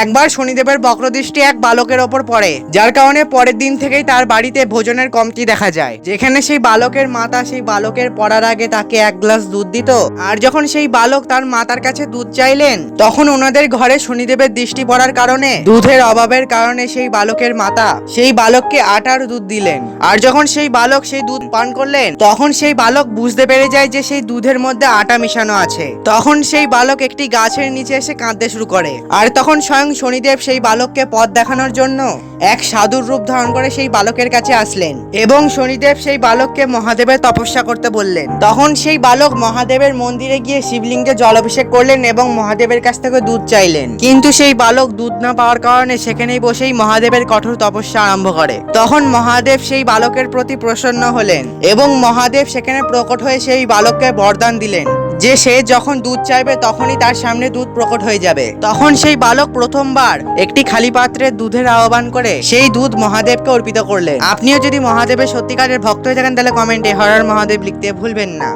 একবার শনিদেবের বক্রদৃষ্টি এক বালকের ওপর পড়ে, যার কারণে পরের দিন থেকেই তার বাড়িতে ভোজনের কমতি দেখা যায়। যেখানে সেই বালকের মাতা সেই বালকের পড়ার আগে তাকে এক গ্লাস দুধ দিত, আর যখন সেই বালক তার মাতার কাছে দুধ চাইলেন, তখন ওনাদের ঘরে শনিদেবের দৃষ্টি পড়ার কারণে, দুধের অভাবের কারণে সেই বালকের মাতা সেই বালককে আটার দুধ দিলেন। আর যখন সেই বালক সেই দুধ পান করলেন, তখন সেই বালক বুঝতে পেরে যায় যে সেই দুধের মধ্যে আটা মিশানো আছে। তখন সেই বালক একটি গাছের নিচে এসে কাঁদতে শুরু করে। আর তখন স্বয়ং শনিদেব সেই বালককে পথ দেখানোর জন্য এক সাধুর রূপ ধারণ করে সেই বালকের কাছে আসলেন এবং শনিদেব সেই বালককে মহাদেবের তপস্যা করতে বললেন। তখন সেই বালক মহাদেবের মন্দিরে গিয়ে শিবলিঙ্গে জলাভিষেক করলেন এবং মহাদেবের কাছ থেকে দুধ চাইলেন। কিন্তু সেই বালক দুধ না পাওয়ার কারণে সেখানেই বসেই মহাদেবের কঠোর তপস্যা আরম্ভ করে। তখন মহাদেব সেই বালকের প্রতি প্রসন্ন হলেন এবং মহাদেব সেখানে প্রকট হয়ে সেই বালককে বরদান দিলেন। যে সে যখন দুধ চাইবে তখনই তার সামনে দুধ প্রকট হয়ে যাবে। তখন সেই বালক প্রথমবার একটি খালি পাত্রে দুধের আহ্বান করে সেই দুধ মহাদেবকে অর্পিত করলেন। আপনিও যদি মহাদেবের সত্যিকারের ভক্ত হয়ে থাকেন তাহলে কমেন্টে হরার মহাদেব লিখতে ভুলবেন না।